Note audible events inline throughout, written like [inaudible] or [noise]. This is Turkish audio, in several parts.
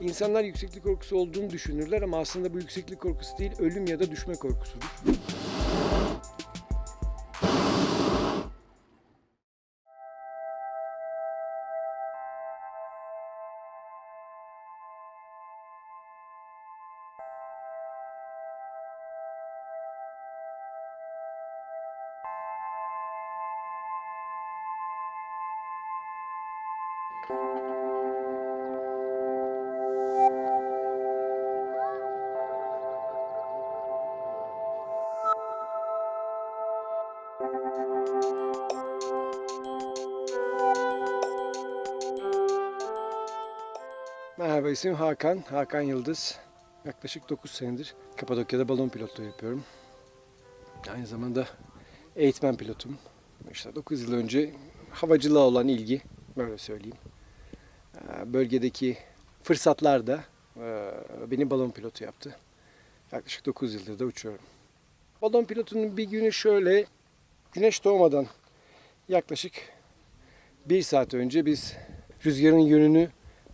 İnsanlar yükseklik korkusu olduğunu düşünürler ama aslında bu yükseklik korkusu değil, ölüm ya da düşme korkusudur. Merhaba ismim Hakan, Hakan Yıldız. Yaklaşık 9 senedir Kapadokya'da balon pilotluğu yapıyorum. Aynı zamanda eğitmen pilotum. İşte 9 yıl önce havacılığa olan ilgi, böyle söyleyeyim. Ee, Bölgedeki fırsatlar da e, beni balon pilotu yaptı. Yaklaşık 9 yıldır da uçuyorum. Balon pilotunun bir günü şöyle, güneş doğmadan yaklaşık bir saat önce biz rüzgarın yönünü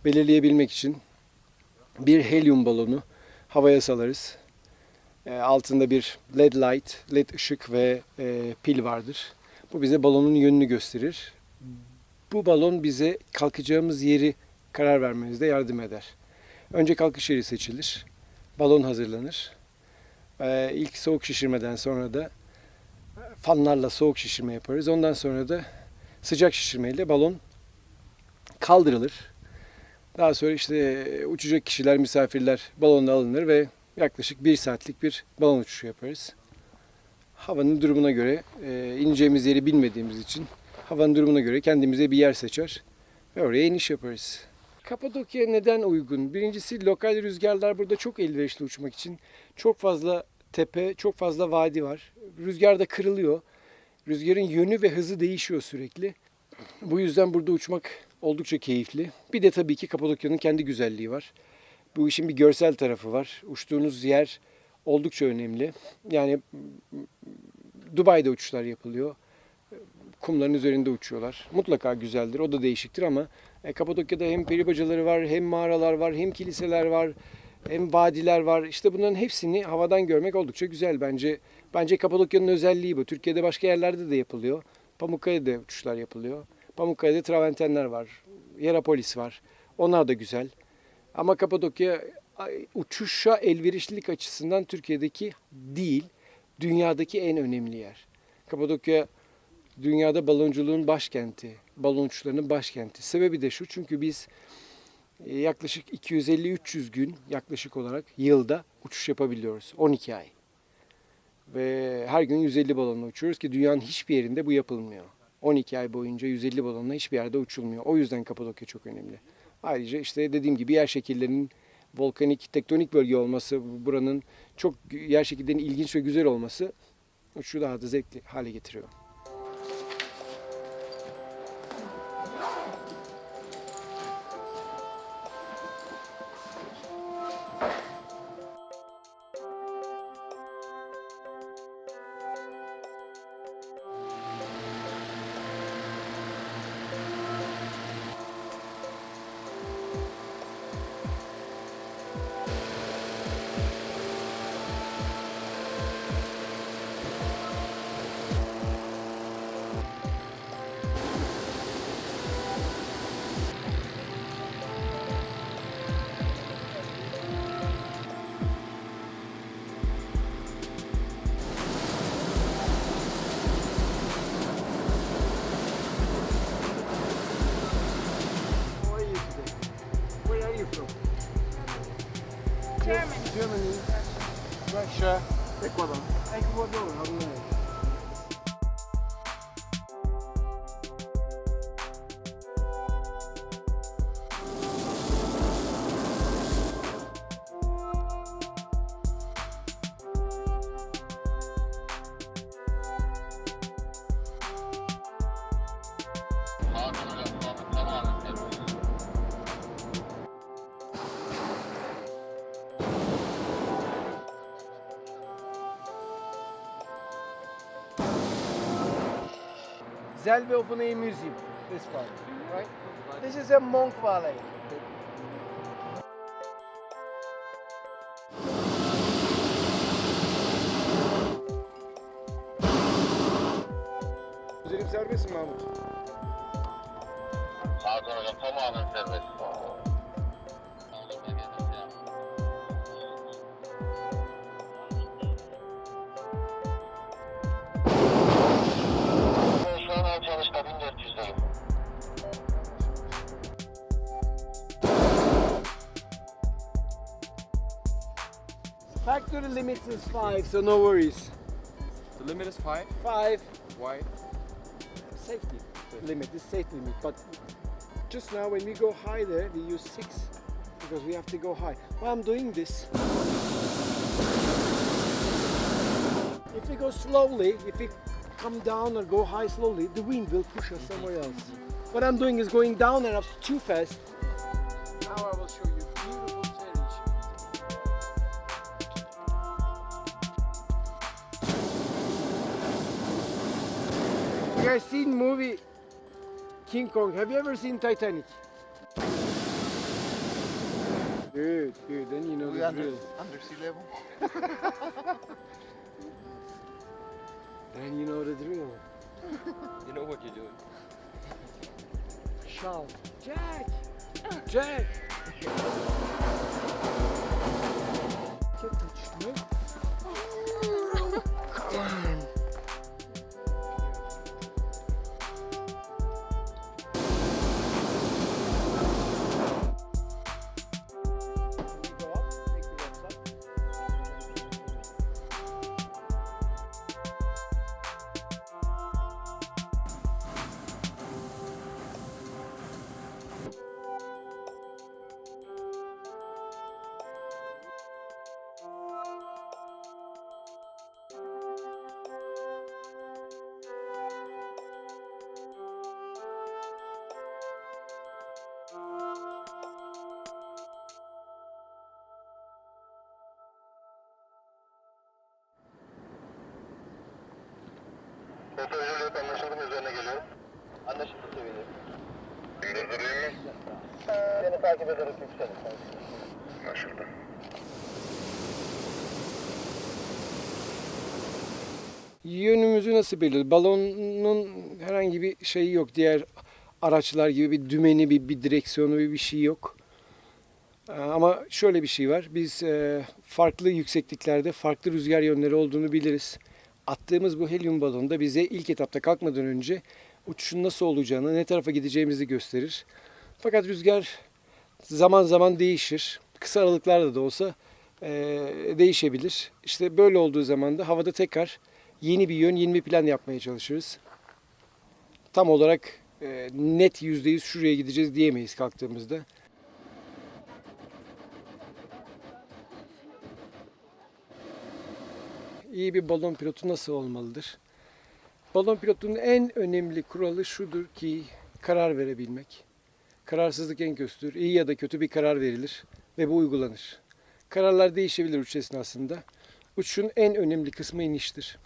belirleyebilmek için bir helyum balonu havaya salarız. E, altında bir led light, led ışık ve e, pil vardır. Bu bize balonun yönünü gösterir. Bu balon bize kalkacağımız yeri karar vermemizde yardım eder. Önce kalkış yeri seçilir. Balon hazırlanır. E, ilk soğuk şişirmeden sonra da fanlarla soğuk şişirme yaparız. Ondan sonra da sıcak şişirmeyle balon kaldırılır. Daha sonra işte uçacak kişiler, misafirler balonla alınır ve yaklaşık bir saatlik bir balon uçuşu yaparız. Havanın durumuna göre e, ineceğimiz yeri bilmediğimiz için havanın durumuna göre kendimize bir yer seçer ve oraya iniş yaparız. Kapadokya neden uygun? Birincisi lokal rüzgarlar burada çok elverişli uçmak için. Çok fazla tepe, çok fazla vadi var. Rüzgar da kırılıyor. Rüzgarın yönü ve hızı değişiyor sürekli. Bu yüzden burada uçmak oldukça keyifli. Bir de tabii ki Kapadokya'nın kendi güzelliği var. Bu işin bir görsel tarafı var. Uçtuğunuz yer oldukça önemli. Yani Dubai'de uçuşlar yapılıyor. Kumların üzerinde uçuyorlar. Mutlaka güzeldir. O da değişiktir ama e, Kapadokya'da hem peri bacaları var, hem mağaralar var, hem kiliseler var, hem vadiler var. İşte bunların hepsini havadan görmek oldukça güzel bence. Bence Kapadokya'nın özelliği bu. Türkiye'de başka yerlerde de yapılıyor. Pamukkale'de uçuşlar yapılıyor. Pamukkale'de traventenler var. Yerapolis var. Onlar da güzel. Ama Kapadokya uçuşa elverişlilik açısından Türkiye'deki değil, dünyadaki en önemli yer. Kapadokya dünyada balonculuğun başkenti, balon uçuşlarının başkenti. Sebebi de şu çünkü biz e, yaklaşık 250-300 gün yaklaşık olarak yılda uçuş yapabiliyoruz. 12 ay. Ve her gün 150 balonla uçuyoruz ki dünyanın hiçbir yerinde bu yapılmıyor. 12 ay boyunca 150 balonla hiçbir yerde uçulmuyor. O yüzden Kapadokya çok önemli. Ayrıca işte dediğim gibi yer şekillerinin volkanik, tektonik bölge olması, buranın çok yer şekillerinin ilginç ve güzel olması uçuşu daha da zevkli hale getiriyor. 내 거다. 아이, 그거도 없네. Open Air Museum. This part, right? This is a monk valley. Üzerim serbest mi Mahmut? Hakan hocam tamamen serbest. Factory limit is 5, so no worries. The limit is five. 5 Why? safety limit, is safety limit. But just now when we go high there, we use 6 because we have to go high. Why I'm doing this? If we go slowly, if we come down or go high slowly, the wind will push us somewhere else. What I'm doing is going down and up too fast. You guys seen movie King Kong? Have you ever seen Titanic? Good, good. Then you know We the under, drill. under sea level. [laughs] Then you know the drill. You know what you're doing. Shout, Jack, Jack. Fotoğrafı yok anlaşıldı mı üzerine geliyorum. Anlaşıldı seviyede. Durdurayım mı? Seni takip ederek yükselim. Anlaşıldı. Yönümüzü nasıl belirliyoruz? Balonun herhangi bir şeyi yok. Diğer araçlar gibi bir dümeni, bir, bir direksiyonu, bir, bir şey yok. Ee, Ama şöyle bir şey var. Biz e, farklı yüksekliklerde farklı rüzgar yönleri olduğunu biliriz. Attığımız bu helyum balonu da bize ilk etapta kalkmadan önce uçuşun nasıl olacağını, ne tarafa gideceğimizi gösterir. Fakat rüzgar zaman zaman değişir. Kısa aralıklarla da olsa e, değişebilir. İşte böyle olduğu zaman da havada tekrar yeni bir yön, yeni bir plan yapmaya çalışırız. Tam olarak e, net yüzde yüz şuraya gideceğiz diyemeyiz kalktığımızda. İyi bir balon pilotu nasıl olmalıdır? Balon pilotunun en önemli kuralı şudur ki karar verebilmek. Kararsızlık en kötüdür. İyi ya da kötü bir karar verilir ve bu uygulanır. Kararlar değişebilir uçuş esnasında. Uçuşun en önemli kısmı iniştir.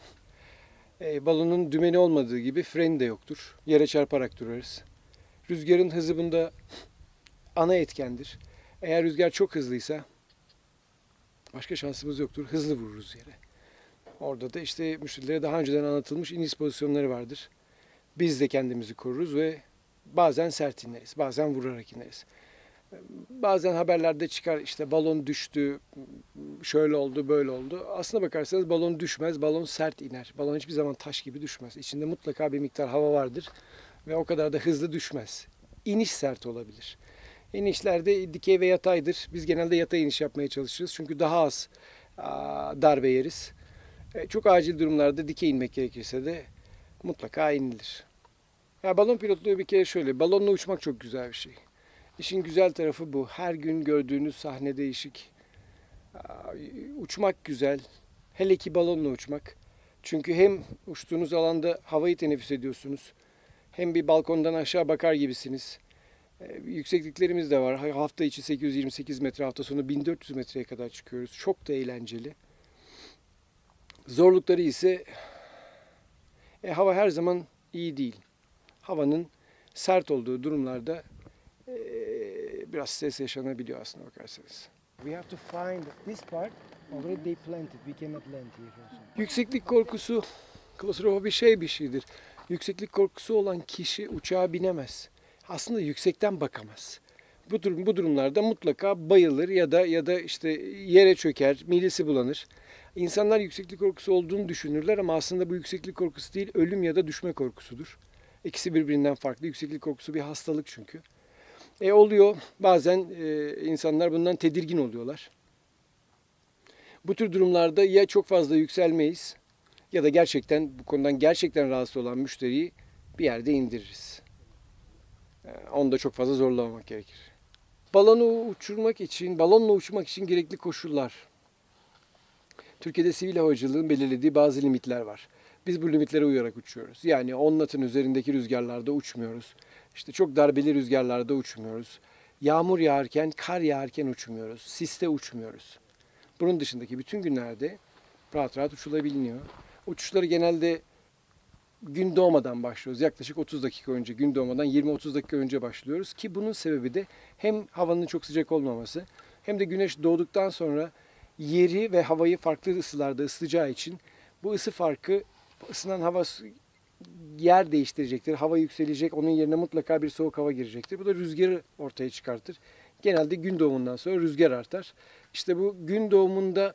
E, balonun dümeni olmadığı gibi freni de yoktur. Yere çarparak durarız. Rüzgarın hızı bunda ana etkendir. Eğer rüzgar çok hızlıysa başka şansımız yoktur. Hızlı vururuz yere. Orada da işte müşterilere daha önceden anlatılmış iniş pozisyonları vardır. Biz de kendimizi koruruz ve bazen sert ineriz, bazen vurarak ineriz. Bazen haberlerde çıkar işte balon düştü, şöyle oldu, böyle oldu. Aslına bakarsanız balon düşmez, balon sert iner. Balon hiçbir zaman taş gibi düşmez. İçinde mutlaka bir miktar hava vardır ve o kadar da hızlı düşmez. İniş sert olabilir. İnişlerde dikey ve yataydır. Biz genelde yatay iniş yapmaya çalışırız çünkü daha az darbe yeriz. E, Çok acil durumlarda dikey inmek gerekirse de mutlaka inilir. Ya balon pilotluğu bir kere şöyle, balonla uçmak çok güzel bir şey. İşin güzel tarafı bu. Her gün gördüğünüz sahne değişik. Uçmak güzel. Hele ki balonla uçmak. Çünkü hem uçtuğunuz alanda havayı teneffüs ediyorsunuz. Hem bir balkondan aşağı bakar gibisiniz. Ee, Yüksekliklerimiz de var. Hafta içi 828 metre, hafta sonu 1400 metreye kadar çıkıyoruz. Çok da eğlenceli. Zorlukları ise e, hava her zaman iyi değil. havanın sert olduğu durumlarda eee, biraz stres yaşanabiliyor aslında bakarsanız. We have to find this part. Already they planted. We cannot land here also. Yükseklik korkusu, klostrofobi şey bir şeydir. Yükseklik korkusu olan kişi uçağa binemez. Aslında yüksekten bakamaz. Bu durum bu durumlarda mutlaka bayılır ya da ya da işte yere çöker, midesi bulanır. İnsanlar yükseklik korkusu olduğunu düşünürler ama aslında bu yükseklik korkusu değil, ölüm ya da düşme korkusudur. İkisi birbirinden farklı. Yükseklik korkusu bir hastalık çünkü. E oluyor. Bazen e, insanlar bundan tedirgin oluyorlar. Bu tür durumlarda ya çok fazla yükselmeyiz ya da gerçekten bu konudan gerçekten rahatsız olan müşteriyi bir yerde indiririz. Ee, Onu da çok fazla zorlamamak gerekir. Balonu uçurmak için, balonla uçmak için gerekli koşullar. Türkiye'de sivil havacılığın belirlediği bazı limitler var. Biz bu limitlere uyarak uçuyoruz. Yani 10 knot'un üzerindeki rüzgarlarda uçmuyoruz. İşte çok darbeli rüzgarlarda uçmuyoruz. Yağmur yağarken, kar yağarken uçmuyoruz. Siste uçmuyoruz. Bunun dışındaki bütün günlerde rahat rahat uçulabiliyor. Uçuşları genelde gün doğmadan başlıyoruz. Yaklaşık 30 dakika önce, gün doğmadan 20-30 dakika önce başlıyoruz ki bunun sebebi de hem havanın çok sıcak olmaması hem de güneş doğduktan sonra yeri ve havayı farklı ısılarda ısıtacağı için bu ısı farkı ısınan hava yer değiştirecektir. Hava yükselecek. Onun yerine mutlaka bir soğuk hava girecektir. Bu da rüzgarı ortaya çıkartır. Genelde gün doğumundan sonra rüzgar artar. İşte bu gün doğumunda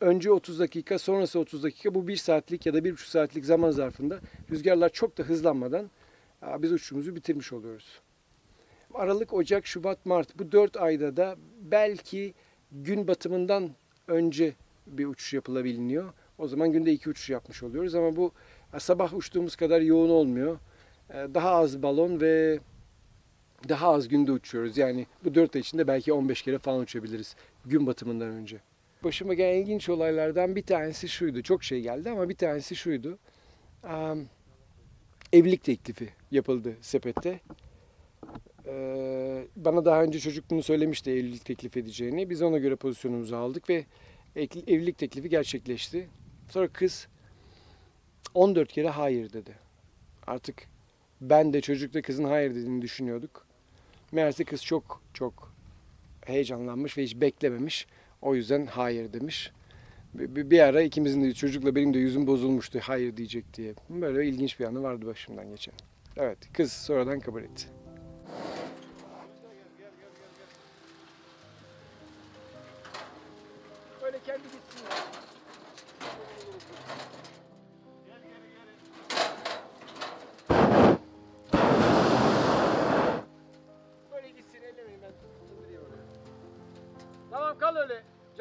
önce 30 dakika, sonrası 30 dakika bu 1 saatlik ya da 1,5 saatlik zaman zarfında rüzgarlar çok da hızlanmadan biz uçuşumuzu bitirmiş oluyoruz. Aralık, Ocak, Şubat, Mart bu 4 ayda da belki gün batımından önce bir uçuş yapılabiliyor. O zaman günde iki uçuş yapmış oluyoruz ama bu e, sabah uçtuğumuz kadar yoğun olmuyor. E, Daha az balon ve daha az günde uçuyoruz. Yani bu 4 ay içinde belki 15 kere falan uçabiliriz gün batımından önce. Başıma gelen ilginç olaylardan bir tanesi şuydu. Çok şey geldi ama bir tanesi şuydu. Am, evlilik teklifi yapıldı sepette. Ee, bana daha önce çocuk bunu söylemişti evlilik teklif edeceğini. Biz ona göre pozisyonumuzu aldık ve evlilik teklifi gerçekleşti. Sonra kız 14 kere hayır dedi. Artık ben de çocuk da kızın hayır dediğini düşünüyorduk. Meğerse kız çok çok heyecanlanmış ve hiç beklememiş. O yüzden hayır demiş. Bir- bir ara ikimizin de çocukla benim de yüzüm bozulmuştu hayır diyecek diye. Böyle ilginç bir anı vardı başımdan geçen. Evet kız sonradan kabul etti.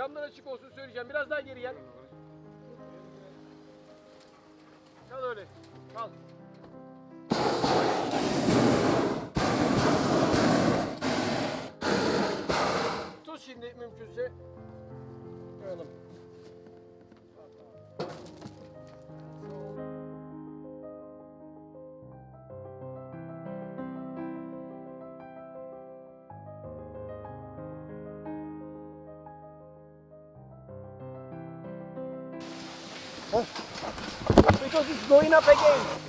Camlar açık olsun söyleyeceğim. Biraz daha geri gel. Kal öyle. Kal. Because it's going up again.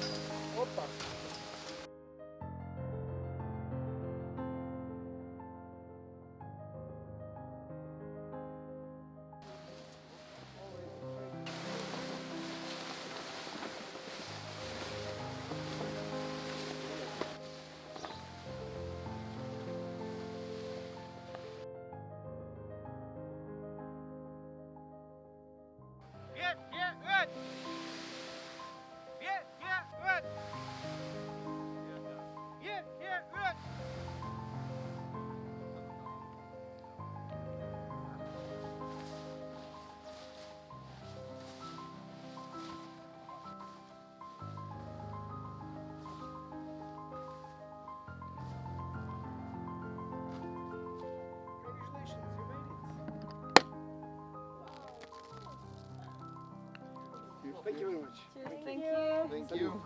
Thank you very much. Cheers. Thank, you. Thank you.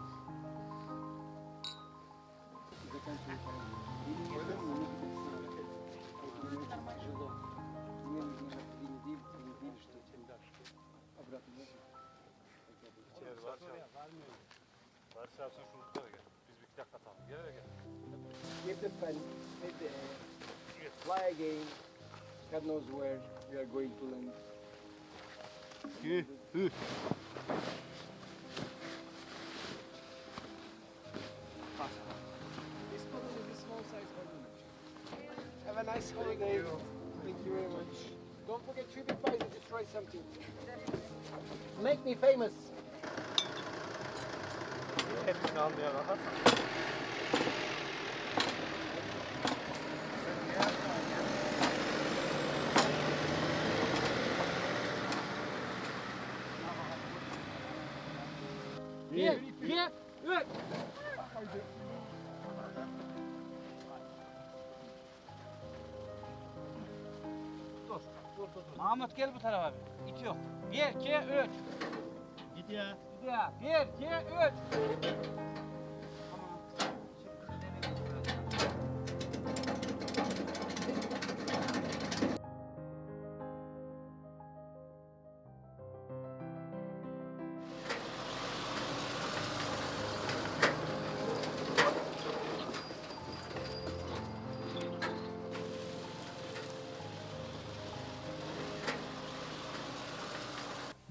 Fly again. God knows where we are going to land. Don't forget TripAdvisor to try something. Make me famous. Hepsini almaya rahat. Bir, iki, üç. Dur, dur, dur. Mahmut gel bu tarafa bir. İt yok. Bir, iki, üç. Gidiyor. Gidiyor. Bir, iki, üç.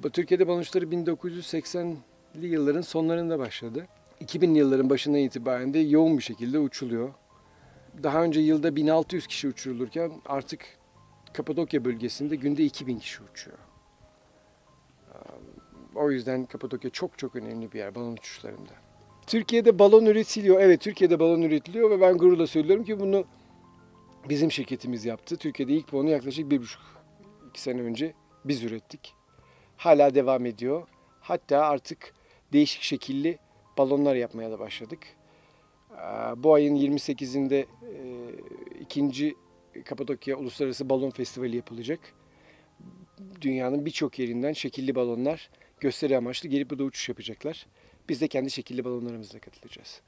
Türkiye'de balon uçuşları 1980'li yılların sonlarında başladı. 2000'li yılların başından itibaren de yoğun bir şekilde uçuluyor. Daha önce yılda 1600 kişi uçurulurken artık Kapadokya bölgesinde günde 2000 kişi uçuyor. O yüzden Kapadokya çok çok önemli bir yer balon uçuşlarında. Türkiye'de balon üretiliyor. Evet Türkiye'de balon üretiliyor ve ben gururla söylüyorum ki bunu bizim şirketimiz yaptı. Türkiye'de ilk balonu yaklaşık bir buçuk iki sene önce biz ürettik hala devam ediyor. Hatta artık değişik şekilli balonlar yapmaya da başladık. Ee, Bu ayın 28'inde e, ikinci Kapadokya Uluslararası Balon Festivali yapılacak. Dünyanın birçok yerinden şekilli balonlar gösteri amaçlı gelip burada uçuş yapacaklar. Biz de kendi şekilli balonlarımızla katılacağız.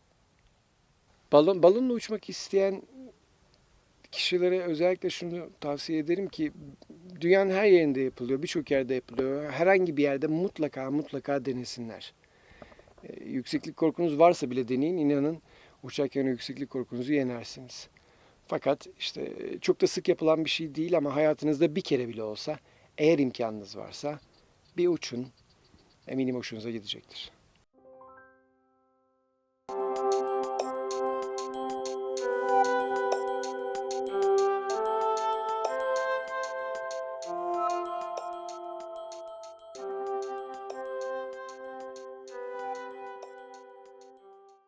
Balon, balonla uçmak isteyen kişilere özellikle şunu tavsiye ederim ki dünyanın her yerinde yapılıyor, birçok yerde yapılıyor. Herhangi bir yerde mutlaka mutlaka denesinler. Ee, yükseklik korkunuz varsa bile deneyin, inanın uçarken yükseklik korkunuzu yenersiniz. Fakat işte çok da sık yapılan bir şey değil ama hayatınızda bir kere bile olsa eğer imkanınız varsa bir uçun. Eminim hoşunuza gidecektir.